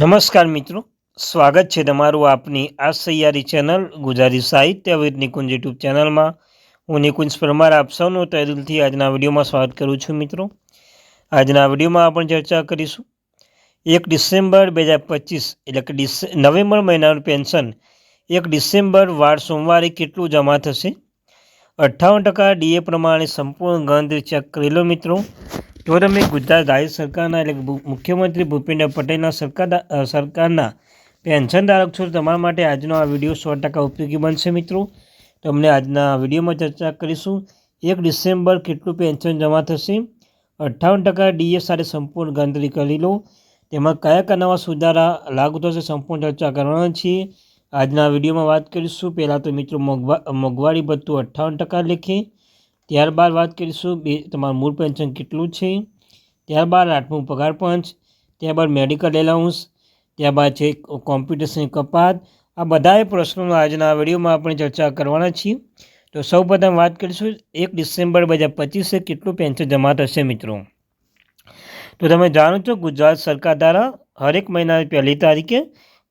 નમસ્કાર મિત્રો, સ્વાગત છે તમારું આપની આ સૈયારી ચેનલ ગુજરાતી સાહિત્ય વિદ નિકુંજ યુટ્યુબ ચેનલમાં. હું નિકુંજ પરમાર, આપ સૌનું તહેદિલથી આજના વિડીયોમાં સ્વાગત કરું છું મિત્રો. આજના વિડીયોમાં આપણે ચર્ચા કરીશું. એક ડિસેમ્બર બે હજાર પચીસ, એટલે કે ડિસે, નવેમ્બર મહિનાનું પેન્શન. એક ડિસેમ્બર વાર સોમવારે કેટલું જમા થશે? અઠ્ઠાવન ટકા ડીએ પ્રમાણે સંપૂર્ણ ગણતરી ચેક કરી લો મિત્રો. જો તમે ગુજરાત રાજ્ય સરકારના એટલે મુખ્યમંત્રી ભૂપેન્દ્ર પટેલના સરકાર સરકારના પેન્શન ધારક છો. તમારા માટે આજનો આ વીડિયો સો ટકા ઉપયોગી બનશે મિત્રો. તમને આજના વિડીયોમાં ચર્ચા કરીશું. એક ડિસેમ્બર કેટલું પેન્શન જમા થશે? અઠ્ઠાવન ટકા ડીએ સાથે સંપૂર્ણ ગણતરી કરી લો. તેમાં કયા કયા નવા સુધારા લાગુ થશે સંપૂર્ણ ચર્ચા કરવાના છીએ. આજના વિડીયોમાં વાત કરીશું. પહેલાં તો મિત્રો મોંઘવા મોંઘવારી ભથ્થું અઠ્ઠાવન ટકા લેખે. ત્યારબાદ વાત કરીશું બે, તમારું મૂળ પેન્શન કેટલું છે? ત્યારબાદ આઠમું પગાર પંચ, ત્યારબાદ મેડિકલ એલાઉન્સ, ત્યારબાદ છે કોમ્પ્યુટેશનની કપાત. આ બધા પ્રશ્નોનો આજના વિડીયોમાં આપણે ચર્ચા કરવાના છીએ. તો સૌપ્રથમ વાત કરીશું, એક ડિસેમ્બર બે હજાર પચીસે કેટલું પેન્શન જમા થશે મિત્રો? તો તમે જાણો છો, ગુજરાત સરકાર દ્વારા હરેક મહિનાની પહેલી તારીખે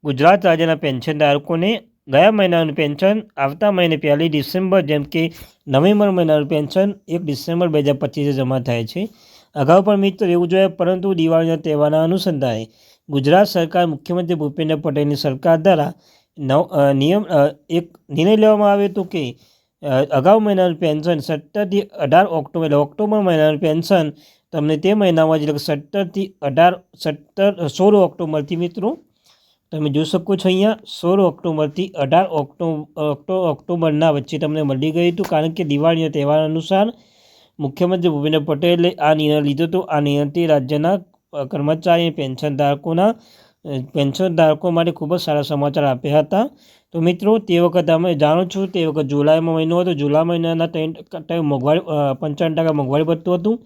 ગુજરાત રાજ્યના પેન્શન ધારકોને ગયા મહિનાનું પેન્શન, આવતા મહિને પહેલી ડિસેમ્બર, જેમ કે નવેમ્બર મહિનાનું પેન્શન એક ડિસેમ્બર બે હજાર પચીસે જમા થાય છે. અગાઉ પણ મિત્રો એવું જોઈએ પરંતુ દિવાળીના તહેવારના અનુસંધાને ગુજરાત સરકાર મુખ્યમંત્રી ભૂપેન્દ્ર પટેલની સરકાર દ્વારા નવ નિયમ એક નિર્ણય લેવામાં આવ્યો હતો કે અગાઉ મહિનાનું પેન્શન સત્તરથી અઢાર ઓક્ટોબર, એટલે ઓક્ટોબર મહિનાનું પેન્શન તમને તે મહિનામાં જ એટલે સત્તરથી અઢાર, સત્તર, સોળ ઓક્ટોબરથી મિત્રો તમે જોઈ શકો છો અહીંયા સોળ ઓક્ટોબરથી અઢાર ઓક્ટો ઓક્ટો, ઓક્ટોબરના વચ્ચે તમને મળી ગયું હતું. કારણ કે દિવાળીના તહેવાર અનુસાર મુખ્યમંત્રી ભૂપેન્દ્ર પટેલે આ નિર્ણય લીધો હતો. આ નિર્ણયથી રાજ્યના કર્મચારી પેન્શન ધારકોના પેન્શન ધારકો માટે ખૂબ જ સારા સમાચાર આપ્યા હતા. તો મિત્રો, તે વખત તમે જાણો છો, તે વખત જુલાઈમાં મહિનો હતો. જુલાઈ મહિનાના ત્રણ ટકા મોંઘવારી પંચાવન ટકા મોંઘવારી પડતું હતું.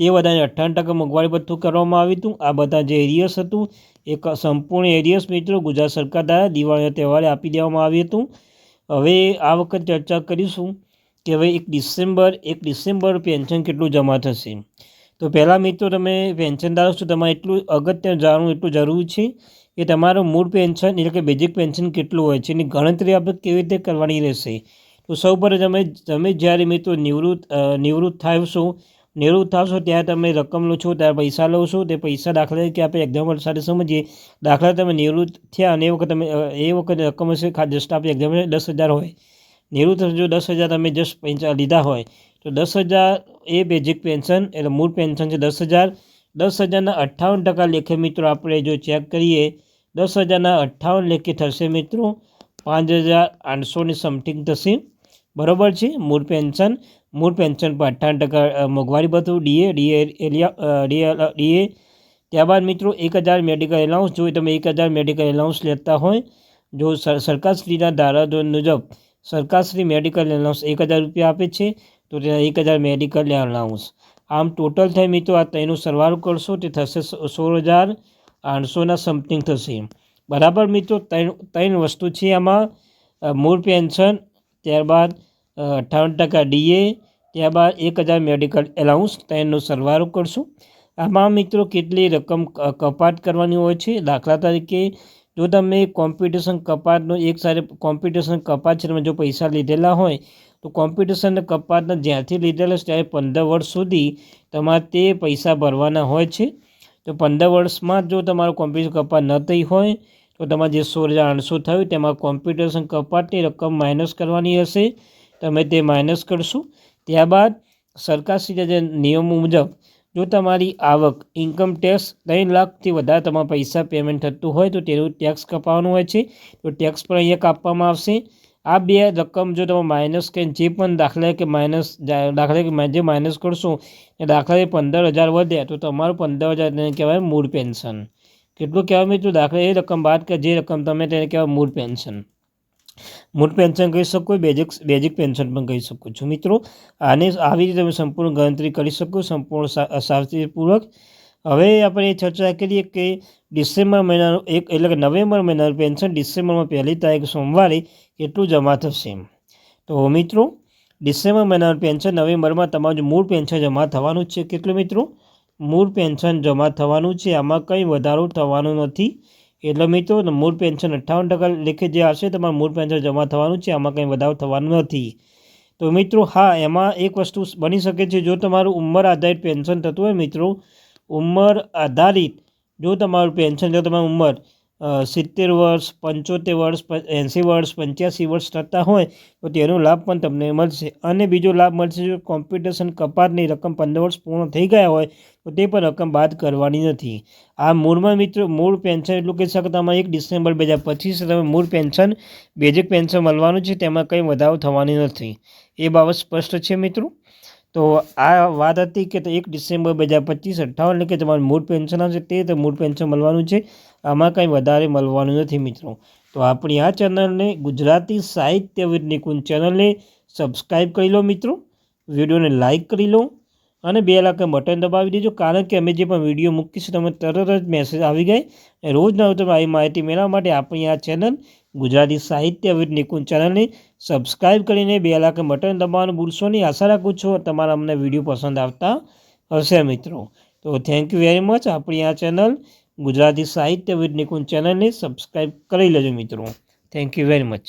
તે બધાને અઠ્ઠાવન ટકા મોંઘવારી ભથ્થું કરવામાં આવ્યું હતું. આ બધા જે એરિયસ હતું, એક સંપૂર્ણ એરિયસ મિત્રો ગુજરાત સરકાર દ્વારા દિવાળીના તહેવારે આપી દેવામાં આવ્યું હતું. હવે આ વખત ચર્ચા કરીશું કે હવે એક ડિસેમ્બર એક ડિસેમ્બર પેન્શન કેટલું જમા થશે. તો પહેલાં મિત્રો તમે પેન્શન ધારો છો, તમારે એટલું અગત્ય જાણવું એટલું જરૂરી છે કે તમારું મૂળ પેન્શન એટલે કે બેઝિક પેન્શન કેટલું હોય છે, એની ગણતરી આપણે કેવી રીતે કરવાની રહેશે. તો સૌ પર તમે તમે જ્યારે મિત્રો નિવૃત્ત નિવૃત્ત થાય છો નિવૃત્ત થશો ત્યારે તમે રકમ લો છો ત્યારે પૈસા લો છો, તે પૈસા દાખલા તરીકે આપણે એક્ઝામ્પલ સાથે સમજીએ. દાખલા તમે નિવૃત્ત થયા અને એ વખત તમે, એ વખતે રકમ હશે જસ્ટ આપણે એક્ઝામ્પલ દસ હજાર હોય. નિવૃત્ત જો દસ હજાર તમે જસ્ટ પૈસા લીધા હોય. તો દસ હજાર એ બેઝિક પેન્શન એટલે મૂળ પેન્શન છે દસ હજાર. દસ હજારના અઠ્ઠાવન ટકા લેખે મિત્રો આપણે જો ચેક કરીએ, દસ હજારના અઠ્ઠાવન લેખે થશે મિત્રો પાંચ હજાર આઠસો ને સમથિંગ થશે. બરોબર છે? મૂળ પેન્શન મૂળ પેન્શન પર અઠ્ઠાવન ટકા મોંઘવારી ભથ્થું, ડીએ ડીએ એલિયા ડીએ ડીએ. ત્યારબાદ મિત્રો એક હજાર મેડિકલ એલાઉન્સ, જો તમે એક હજાર મેડિકલ એલાઉન્સ લેતા હોય, જો સર સરકારશ્રીના ધારાધોરણ મુજબ સરકારશ્રી મેડિકલ એલાઉન્સ એક હજાર રૂપિયા આપે છે, તો ત્યાં એક હજાર મેડિકલ એલાઉન્સ. આમ ટોટલ થાય મિત્રો, આ તેનું સરવાળો કરશો તે થશે સોળ હજાર આઠસોના સમથિંગ થશે. બરાબર મિત્રો, ત્રણ ત્રણ વસ્તુ છે આમાં મૂળ પેન્શન, ત્યારબાદ અઠ્ઠાવન ટકા ડીએ, ત્યારબાદ એક હજાર મેડિકલ એલાઉન્સ તેનો સરવાળો કરશું. આમાં મિત્રો કેટલી રકમ કપાત કરવાની હોય છે? દાખલા તરીકે, જો તમે કોમ્પિટિશન કપાતનો એક સાથે કોમ્પિટિશન કપાત છે જો પૈસા લીધેલા હોય, તો કોમ્પિટિશન કપાતના જ્યાંથી લીધેલા છે, ત્યારે પંદર વર્ષ સુધી તમારે તે પૈસા ભરવાના હોય છે. તો પંદર વર્ષમાં જો તમારો કોમ્પિટિશન કપાત ન થઈ હોય, તો તમારે જે સોળ હજાર આઠસો થયું, તેમાં કોમ્પિટિશન કપાતની રકમ માઇનસ કરવાની હશે. તમે તે માઇનસ કરશો. ત્યારબાદ સરકારશ્રીના જે નિયમો મુજબ જો તમારી આવક ઇન્કમ ટેક્સ ત્રણ લાખથી વધારે તમારા પૈસા પેમેન્ટ થતું હોય તો તેનું ટેક્સ કપાવવાનું હોય છે. તો ટેક્સ પણ અહીંયા કાપવામાં આવશે. આ બે રકમ જો તમે માઇનસ કે જે પણ દાખલા કે માઇનસ દાખલા કે જે માઇનસ કરશો, એ દાખલા એ પંદર હજાર વધે તો તમારું પંદર હજાર તેને કહેવાય મૂળ પેન્શન કેટલું કહેવાય મિત્રો? દાખલા એ રકમ બાદ કે જે રકમ તમે તેને કહેવાય મૂળ પેન્શન મૂળ પેન્શન કહી શકો બેઝિક બેઝિક પેન્શન પણ કહી શકો છો. મિત્રો, આને આવી રીતે તમે સંપૂર્ણ ગણતરી કરી શકો, સંપૂર્ણ સાવચેતીપૂર્વક હવે આપણે ચર્ચા કરીએ કે ડિસેમ્બર મહિનાનું એક, એટલે કે નવેમ્બર મહિનાનું પેન્શન ડિસેમ્બરમાં પહેલી તારીખ સોમવારે કેટલું જમા થશે? તો મિત્રો, ડિસેમ્બર મહિનાનું પેન્શન નવેમ્બરમાં તમારું મૂળ પેન્શન જમા થવાનું છે. કેટલું મિત્રો? મૂળ પેન્શન જમા થવાનું છે. આમાં કંઈ વધારો થવાનો નથી. એટલે મિત્રો મૂળ પેન્શન અઠ્ઠાવન ટકા લેખે જે હશે તમારું મૂળ પેન્શન જમા થવાનું છે. આમાં કંઈ વધારો થવાનો નથી. તો મિત્રો, હા, એમાં એક વસ્તુ બની શકે છે. જો તમારું ઉંમર આધારિત પેન્શન થતું હોય મિત્રો, ઉંમર આધારિત, જો તમારું પેન્શન જો તમારી ઉંમર સિત્તેર વર્ષ, પંચોતેર વર્ષ એંસી વર્ષ, પંચ્યાસી વર્ષ થતા હોય, તો તેનો લાભ પણ તમને મળશે. અને બીજો લાભ મળશે જો કોમ્પિટિશન કપાતની રકમ પંદર વર્ષ પૂર્ણ થઈ ગયા હોય, તો તે પણ રકમ બાદ કરવાની નથી. આ મૂળમાં મિત્રો, મૂળ પેન્શન એટલું કહી શકો તમારે એક ડિસેમ્બર બે હજાર પચીસ તમે મૂળ પેન્શન, બેઝિક પેન્શન મળવાનું છે, તેમાં કંઈ વધારો થવાની નથી. એ બાબત સ્પષ્ટ છે મિત્રો? તો આ વાત હતી કે એક ડિસેમ્બર બે હજાર પચીસ અઠ્ઠાવન એટલે કે તમારું મૂળ પેન્શન આવશે તે મૂળ પેન્શન મળવાનું છે. આમાં કંઈ વધારે મળવાનું નથી મિત્રો. તો આપણી આ ચેનલને ગુજરાતી સાહિત્ય વિદ નિકુંજ ચેનલને સબસ્ક્રાઈબ કરી લો મિત્રો. વિડીયોને લાઇક કરી લો અને બે લાખ બટન દબાવી દેજો, કારણ કે અમે જે પણ વીડિયો મૂકીશું તમે તરત જ મેસેજ આવી જાય. રોજ નવ તમે આવી માહિતી મેળવવા માટે આપણી આ ચેનલ ગુજરાતી સાહિત્ય વિદ નિકુંજ ચેનલને સબસ્ક્રાઈબ કરીને બે લાખ બટન દબાવવાનું ભૂલશો નહીં. આશા રાખું છું તમારા અમને વીડિયો પસંદ આવતા હશે મિત્રો. તો થેન્ક યુ વેરી મચ આપણી આ ચેનલ ગુજરાતી સાહિત્ય વિદ નિકુંજ ચેનલને સબસ્ક્રાઈબ કરી લેજો મિત્રો. Thank you very much